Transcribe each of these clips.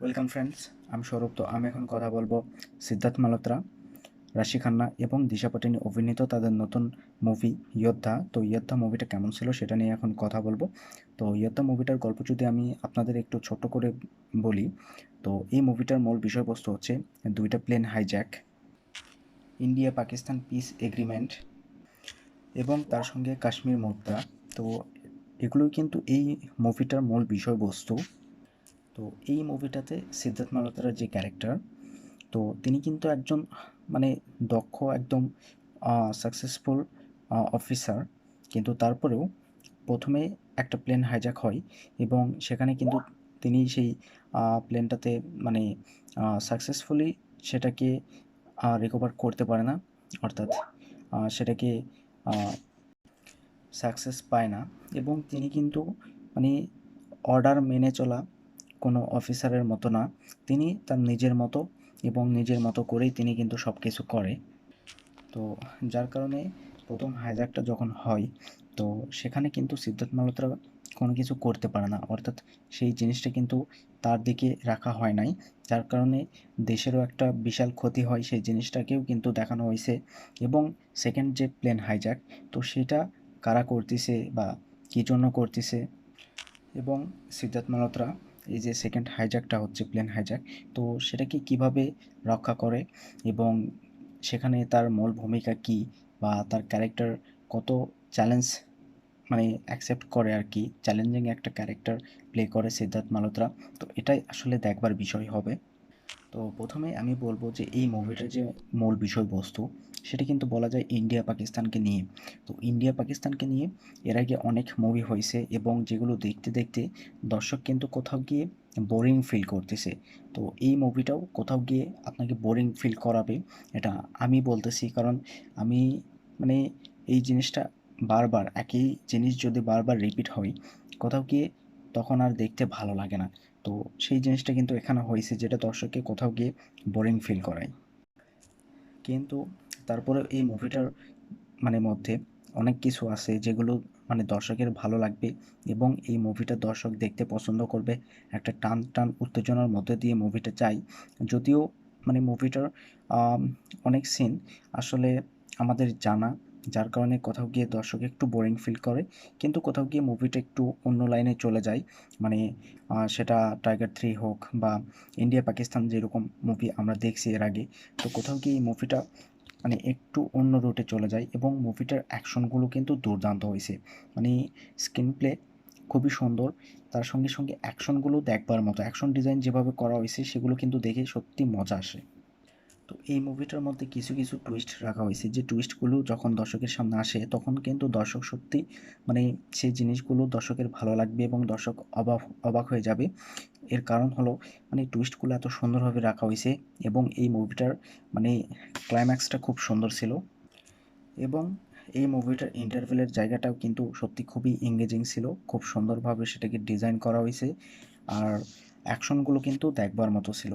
Welcome friends আমি সৌরভ তো আমি এখন কথা বলব সিদ্ধার্থ মালহোত্রা, রাশি খান্না এবং দিশা পাটিনি অভিনীত তাদের নতুন মুভি ইয়োদ্ধা তো ইয়োদ্ধা মুভিটা কেমন ছিল সেটা নিয়ে এখন কথা বলব। তো ইয়োদ্ধা মুভিটার গল্প যদি আমি আপনাদের একটু ছোট করে বলি, তো এই মুভিটার মূল বিষয়বস্তু হচ্ছে দুইটা plane hijack India Pakistan peace agreement এবং তার সঙ্গে কাশ্মীর মুদ্রা। তো এগুলোই কিন্তু এই মুভিটার মূল বিষয়বস্তু। তো এই মুভিটাতে সিদ্ধার্থ মালহোত্রার যে ক্যারেক্টার তো তিনি কিন্তু একজন মানে দক্ষ, একদম সাকসেসফুল অফিসার কিন্তু তারপরেও প্রথমে একটা প্লেন হাইজ্যাক হয় এবং সেখানে কিন্তু তিনি সেই প্লেনটাতে মানে সাকসেসফুলি সেটাকে রিকভার করতে পারে না, অর্থাৎ সেটাকে সাকসেস পায় না এবং তিনি কিন্তু মানে অর্ডার মেনে চলা কোনো অফিসারের মতো না। তিনি তার নিজের মতো এবং নিজের মতো করেই তিনি কিন্তু সব কিছু করে। তো যার কারণে প্রথম হাইজ্যাকটা যখন হয়, তো সেখানে কিন্তু সিদ্ধার্থ মালহোত্রা কোনো কিছু করতে পারে না। অর্থাৎ সেই জিনিসটা কিন্তু তার দিকে রাখা হয় নাই। যার কারণে দেশেরও একটা বিশাল ক্ষতি হয় সেই জিনিসটাকেও কিন্তু দেখানো হয়েছে। এবং সেকেন্ড যে প্লেন হাইজ্যাক তো সেটা কারা করতেছে বা কী জন্য করতেছে? এবং সিদ্ধার্থ মালহোত্রা এই যে সেকেন্ড হাইজ্যাকটা হচ্ছে প্লেন হাইজ্যাক তো সেটাকে কীভাবে রক্ষা করে এবং সেখানে তার মূল ভূমিকা কি বা তার ক্যারেক্টার কত চ্যালেঞ্জ মানে অ্যাকসেপ্ট করে আর কি চ্যালেঞ্জিং একটা ক্যারেক্টার প্লে করে সিদ্ধার্থ মালহোত্রা, তো এটাই আসলে দেখবার বিষয় হবে। তো প্রথমে আমি বলব যে এই মুভিটার যে মূল বিষয়বস্তু, সেটা কিন্তু বলা যায় ইন্ডিয়া পাকিস্তানকে নিয়ে। তো ইন্ডিয়া পাকিস্তানকে নিয়ে এর আগে অনেক মুভি হয়েছে এবং যেগুলো দেখতে দেখতে দর্শক কিন্তু কোথাও গিয়ে বোরিং ফিল করতেছে। তো এই মুভিটাও কোথাও গিয়ে আপনাকে বোরিং ফিল করাবে, এটা আমি বলতেছি। কারণ আমি মানে এই জিনিসটা বারবার, একই জিনিস যদি বারবার রিপিট হয়, কোথাও গিয়ে তখন আর দেখতে ভালো লাগে না। তো সেই জিনিসটা কিন্তু এখানে হয়েছে যেটা দর্শককে কোথাও গিয়ে বোরিং ফিল করায়। কিন্তু তারপরে এই মুভিটার মানে মধ্যে অনেক কিছু আছে যেগুলো মানে দর্শকের ভালো লাগবে এবং এই মুভিটা দর্শক দেখতে পছন্দ করবে। একটা টান টান উত্তেজনার মধ্যে দিয়ে মুভিটা চাই। যদিও মানে মুভিটার অনেক সিন আসলে আমাদের জানা যার কারণে কোথাও গিয়ে দর্শক একটু বোরিং ফিল করে, কিন্তু কোথাও গিয়ে মুভিটা একটু অন্য লাইনে চলে যায়। মানে সেটা টাইগার থ্রি হোক বা ইন্ডিয়া পাকিস্তান যেরকম মুভি আমরা দেখছি এর আগে, তো কোথাও গিয়ে এই মুভিটা মানে একটু অন্য রুটে চলে যায় এবং মুভিটার অ্যাকশনগুলো কিন্তু দুর্দান্ত হয়েছে। মানে স্ক্রিন প্লে খুবই সুন্দর, তার সঙ্গে সঙ্গে অ্যাকশনগুলো দেখবার মতো অ্যাকশন ডিজাইন যেভাবে করা হয়েছে সেগুলো কিন্তু দেখে সত্যি মজা আসে। তো এই মুভিটার মধ্যে কিছু কিছু টুইস্ট রাখা হয়েছে। যে টুইস্টগুলো যখন দর্শকের সামনে আসে, তখন কিন্তু দর্শক সত্যি মানে সেই জিনিসগুলো দর্শকের ভালো লাগবে এবং দর্শক অবাক অবাক হয়ে যাবে। এর কারণ হলো মানে টুইস্টগুলো এত সুন্দরভাবে রাখা হয়েছে এবং এই মুভিটার মানে ক্লাইম্যাক্সটা খুব সুন্দর ছিল। এবং এই মুভিটার ইন্টারভেলের জায়গাটাও কিন্তু সত্যি খুবই এঙ্গেজিং ছিল। খুব সুন্দরভাবে সেটাকে ডিজাইন করা হয়েছে। আর অ্যাকশনগুলো কিন্তু দেখবার মতো ছিল।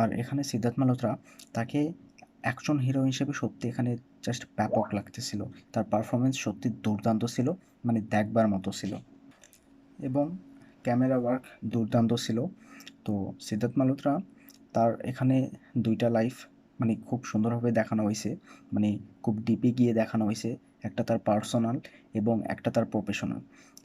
আর এখানে সিদ্ধার্থ মালহোত্রা তাকে অ্যাকশন হিরো হিসেবে সত্যি এখানে জাস্ট ব্যাপক লাগতেছিল। তার পারফরমেন্স সত্যি দুর্দান্ত ছিল মানে দেখবার মতো ছিল। এবং ক্যামেরা ওয়ার্ক দুর্দান্ত ছিল। তো সিদ্ধার্থ মালহোত্রা তার এখানে দুইটা লাইফ মানে খুব সুন্দরভাবে দেখানো হয়েছে মানে খুব ডিপে গিয়ে দেখানো হয়েছে। একটা তার পার্সোনাল এবং একটা তার প্রফেশনাল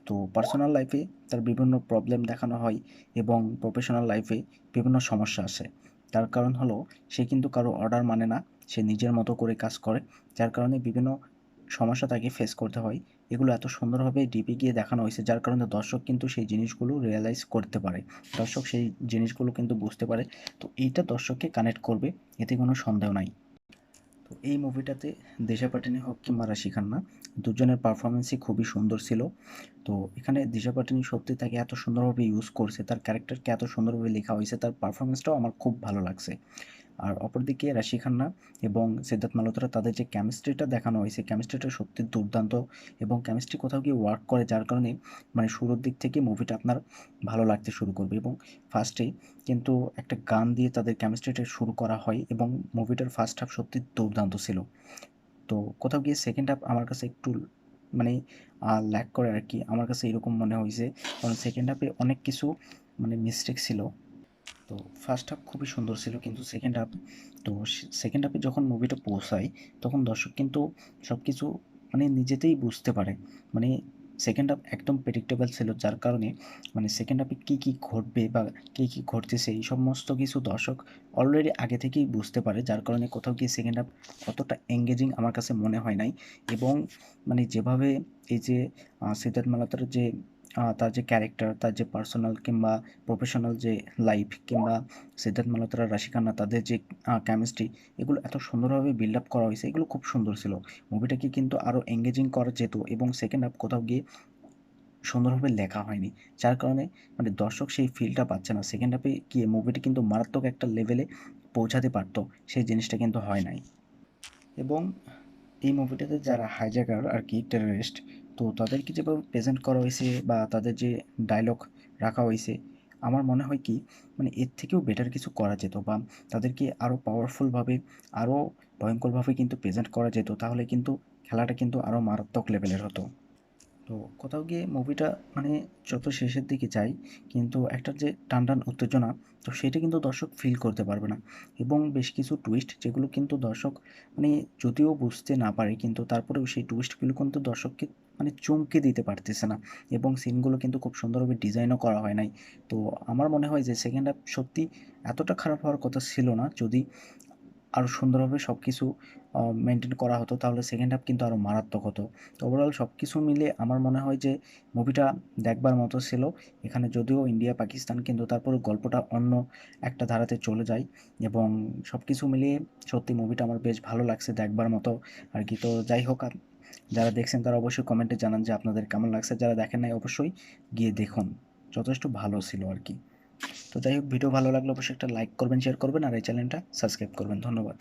তো পার্সোনাল লাইফে তার বিভিন্ন প্রবলেম দেখানো হয় এবং প্রফেশনাল লাইফে বিভিন্ন সমস্যা আসে। তার কারণ হলো, সে কিন্তু কারও অর্ডার মানে না, সে নিজের মতো করে কাজ করে, যার কারণে বিভিন্ন সমস্যা তাকে ফেস করতে হয়। এগুলো এত সুন্দরভাবে ডিপে গিয়ে দেখানো হয়েছে, যার কারণে দর্শক কিন্তু সেই জিনিসগুলো রিয়েলাইজ করতে পারে। দর্শক সেই জিনিসগুলো কিন্তু বুঝতে পারে। তো এইটা দর্শককে কানেক্ট করবে, এতে কোনো সন্দেহ নাই। তো এই মুভিটাতে দিশা পাটানি, হোক কিংবা রাশি খান্না দুজনের পারফরমেন্সই খুবই সুন্দর ছিল। তো এখানে দিশা পাটানি সত্যি তাকে এত সুন্দরভাবে ইউজ করছে, তার ক্যারেক্টারকে এত সুন্দরভাবে লেখা হয়েছে, তার পারফরমেন্সটাও আমার খুব ভালো লাগছে। আর অপরদিকে রাশি খান্না এবং সিদ্ধার্থ মালহোত্রা তাদের যে কেমিস্ট্রিটা দেখানো হয়, সেই কেমিস্ট্রিটা সত্যি দুর্দান্ত এবং কেমিস্ট্রি কোথাও গিয়ে ওয়ার্ক করে, যার কারণে মানে শুরুর দিক থেকে মুভিটা আপনার ভালো লাগতে শুরু করবে এবং ফার্স্টেই কিন্তু একটা গান দিয়ে তাদের কেমিস্ট্রিটা শুরু করা হয় এবং মুভিটার ফার্স্ট হাফ সত্যি দুর্দান্ত ছিল। তো কোথাও গিয়ে সেকেন্ড হাফ আমার কাছে একটু মানে ল্যাক করে আর কি। আমার কাছে এরকম মনে হয়েছে কারণ সেকেন্ড হাফে অনেক কিছু মানে মিস্টেক ছিল। তো ফার্স্ট হাফ খুবই সুন্দর ছিল কিন্তু সেকেন্ড হাফ তো সেকেন্ড হাফে যখন মুভিটা পৌঁছায়, তখন দর্শক কিন্তু সব কিছু মানে নিজেতেই বুঝতে পারে। মানে সেকেন্ড হাফ একদম প্রেডিক্টেবল ছিল, যার কারণে মানে সেকেন্ড হাফে কী কী ঘটবে বা কী কী ঘটতেছে, এই সমস্ত কিছু দর্শক অলরেডি আগে থেকেই বুঝতে পারে, যার কারণে কোথাও গিয়ে সেকেন্ড হাফ অতটা এঙ্গেজিং আমার কাছে মনে হয় নাই। এবং মানে যেভাবে এই যে সিদ্ধার্থ মালাতার যে তার যে ক্যারেক্টার তার যে পার্সোনাল কিংবা প্রফেশনাল যে লাইফ কিংবা সিদ্ধার্থ মালহোত্রা রাশি খান্না তাদের যে কেমিস্ট্রি এগুলো এত সুন্দরভাবে বিল্ড আপ করা হয়েছে, এগুলো খুব সুন্দর ছিল। মুভিটাকে কিন্তু আরও এঙ্গেজিং করা যেত এবং সেকেন্ড হাফ কোথাও গিয়ে সুন্দরভাবে লেখা হয়নি। যার কারণে মানে দর্শক সেই ফিলটা পাচ্ছে না। সেকেন্ড হাফে গিয়ে মুভিটি কিন্তু মারাত্মক একটা লেভেলে পৌঁছাতে পারতো। সেই জিনিসটা কিন্তু হয় নাই। এবং এই মুভিটাতে যারা হাইজ্যাকার আর কি টেররিস্ট তো তাদেরকে যেভাবে প্রেজেন্ট করা হয়েছে বা তাদের যে ডায়লগ রাখা হয়েছে, আমার মনে হয় কি মানে এর থেকেও বেটার কিছু করা যেত বা তাদেরকে আরও পাওয়ারফুলভাবে আরও ভয়ঙ্করভাবে কিন্তু প্রেজেন্ট করা যেত, তাহলে কিন্তু খেলাটা কিন্তু আরও মারাত্মক লেভেলের হতো। তো কোথাও গিয়ে মুভিটা মানে যত শেষের দিকে যায়, কিন্তু একটা যে টান টান উত্তেজনা, তো সেটা কিন্তু দর্শক ফিল করতে পারবে না। এবং বেশ কিছু টুইস্ট যেগুলো কিন্তু দর্শক মানে যদিও বুঝতে না পারে, কিন্তু তারপরেও সেই টুইস্টগুলো কিন্তু দর্শককে মানে চমকে দিতে পারতেছে না। এবং সিনগুলো কিন্তু খুব সুন্দরভাবে ডিজাইনও করা হয় নাই। তো আমার মনে হয় যে সেকেন্ড হাফ সত্যি এতটা খারাপ হওয়ার কথা ছিল না। যদি আরও সুন্দরভাবে সব কিছু মেনটেন করা হতো, তাহলে সেকেন্ড হাফ কিন্তু আরও মারাত্মক হতো। তো ওভারঅল সব কিছু মিলে আমার মনে হয় যে মুভিটা দেখবার মতো ছিল। এখানে যদিও ইন্ডিয়া পাকিস্তান কিন্তু তারপরে গল্পটা অন্য একটা ধারাতে চলে যায়। এবং সব কিছু মিলিয়ে সত্যি মুভিটা আমার বেশ ভালো লাগছে দেখবার মতো। আর কি। তো যাই হোক যারা দেখছেন তারা অবশ্যই কমেন্টে জানান যে আপনাদের কেমন লাগছে। যারা দেখেন নাই, অবশ্যই গিয়ে দেখুন। যথেষ্ট ভালো ছিল আর কি। তো যাই হোক ভিডিও ভালো লাগলে অবশ্যই একটা লাইক করবেন শেয়ার করবেন, আর এই চ্যানেলটা সাবস্ক্রাইব করবেন। ধন্যবাদ।